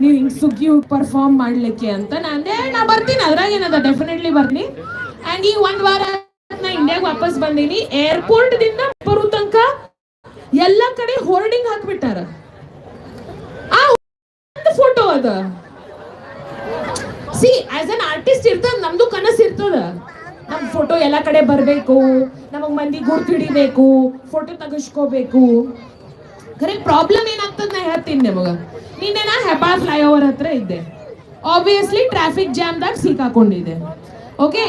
ನೀವು ಹಿಂಗೆ ಸುಗ್ಗಿ ಪರ್ಫಾರ್ಮ್ ಮಾಡ್ಲಿಕ್ಕೆ ಅಂತ ನಾ ಅಂದೆ ನಾ ಬರ್ತೀನಿ, ಅದ್ರಾಗ ಏನದ ಡೆಫಿನೆಟ್ಲಿ ಬರ್ತೀನಿ. ಅಂಡ್ ಈ ಒಂದ್ ವಾರ ನಾ ಇಂಡಿಯಾಗ ವಾಪಸ್ ಬಂದೀನಿ. ಏರ್ಪೋರ್ಟ್ದಿಂದ ಬರೋ ತನಕ ಎಲ್ಲ ಕಡೆ ಹೋರ್ಡಿಂಗ್ ಹಾಕ್ಬಿಟ್ಟಾರ. ಆ ಫೋಟೋ ಅದ. ಸಿ ಆಸ್ ಅನ್ ಆರ್ಟಿಸ್ಟ್ ಇರ್ತದ, ನಮ್ದು ಕನಸು ಇರ್ತದ. ನಮ್ ಫೋಟೋ ಎಲ್ಲ ಕಡೆ ಬರ್ಬೇಕು, ನಮಗ್ ಮಂದಿ ಗುರ್ತಿಡಿಬೇಕು ಫೋಟೋ ತೆಗಿಸ್ಕೋಬೇಕು. ಖರೆ ಪ್ರಾಬ್ಲಮ್ ಏನಾಗ್ತದ ನಾ ಹೇಳ್ತೀನಿ ನಿಮಗ. ನಿನ್ನೆ ನಾ ಫ್ಲೈ ಓವರ್ ಹತ್ರ ಇದ್ದೆ. ಆಬ್ವಿಯಸ್ಲಿ ಟ್ರಾಫಿಕ್ ಜಾಮ್ದಾಗ ಸಿಕ್ಕಾಕೊಂಡಿದೆ ಓಕೆ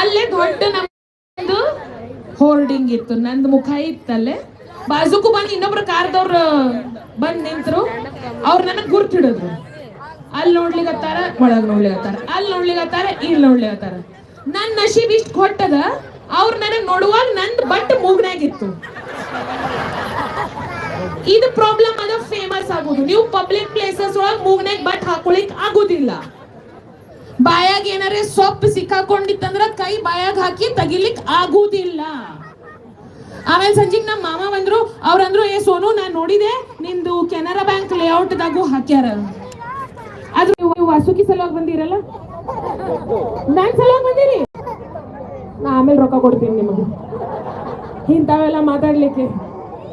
ಅಲ್ಲೇ ದೊಡ್ಡ ನಮ್ದು ಹೋರ್ಡಿಂಗ್ ಇತ್ತು. ನಂದು ಮುಖ ಇತ್ತಲ್ಲೇ ಬಾಜುಕು ಬಂದು ಇನ್ನೊಬ್ರು ಕಾರ್ದವ್ರು, ಬಂದ್ ನಿಂತ್ರು. ಅವ್ರು ನನಗ್ ಗುರ್ತಿಡಿದ್ರು. ಅಲ್ಲಿ ನೋಡ್ಲಿಕ್ಕತ್ತಾರ ಒಳಗ್ ನೋಡ್ಲಿಕ್ಕತ್ತಾರ ಅಲ್ಲಿ ನೋಡ್ಲಿಕತ್ತಾರ ಇಲ್ಲಿ ನೋಡ್ಲಿಕ್ಕತ್ತಾರ ನನ್ ನಶೀಬ್ ಇಷ್ಟ ಕೊಟ್ಟದ, ಅವ್ರು ನನಗ್ ನೋಡುವಾಗ ನಂದ್ ಬಟ್ ಮೂಗ್ನಾಗಿತ್ತು ಇದು ಪ್ರಾಬ್ಲಮ್ ಅದ ಫೇಮಸ್ ಆಗೋದು. ನೀವು ಪಬ್ಲಿಕ್ ಪ್ಲೇಸಸ್ ಒಳಗೆ ಮೂಗ್ನಾಗ ಬಟ್ ಹಾಕೊಳಿಕ್ ಆಗುದಿಲ್ಲ. ಬಾಯಾಗ ಏನಾರೆ ಸೊಪ್ಪು ಸಿಕ್ಕಾಕೊಂಡಿತ್ತಂದ್ರ ಕೈ ಬಾಯಾಗ ಹಾಕಿ ತೆಗಿಲಿಕ್ ಆಗುದಿಲ್ಲ. ಆಮೇಲೆ ಸಂಜೀಗ್ ನಮ್ಮ ಮಾಮ ಬಂದ್ರು, ಅವ್ರಂದ್ರು, ಏ ಸೋನು, ನಾನ್ ನೋಡಿದೆ, ನಿಂದು ಕೆನರಾ ಬ್ಯಾಂಕ್ ಲೇಔಟ್ ದಾಗು ಹಾಕ್ಯಾರ. ಅದು ನೀವು ವಾಸುಕಿ ಸಲುವಾಗಿ ಬಂದಿರಲ್ಲ? ನಾನ್ ಸಲುವಾಗಿ ಬಂದಿರಿ? ನಾ ಆಮೇಲೆ ರೊಕ್ಕ ಕೊಡ್ತೀನಿ ನಿಮಗೆ. ಇಂಥವೆಲ್ಲ ಮಾತಾಡ್ಲಿಕ್ಕೆ.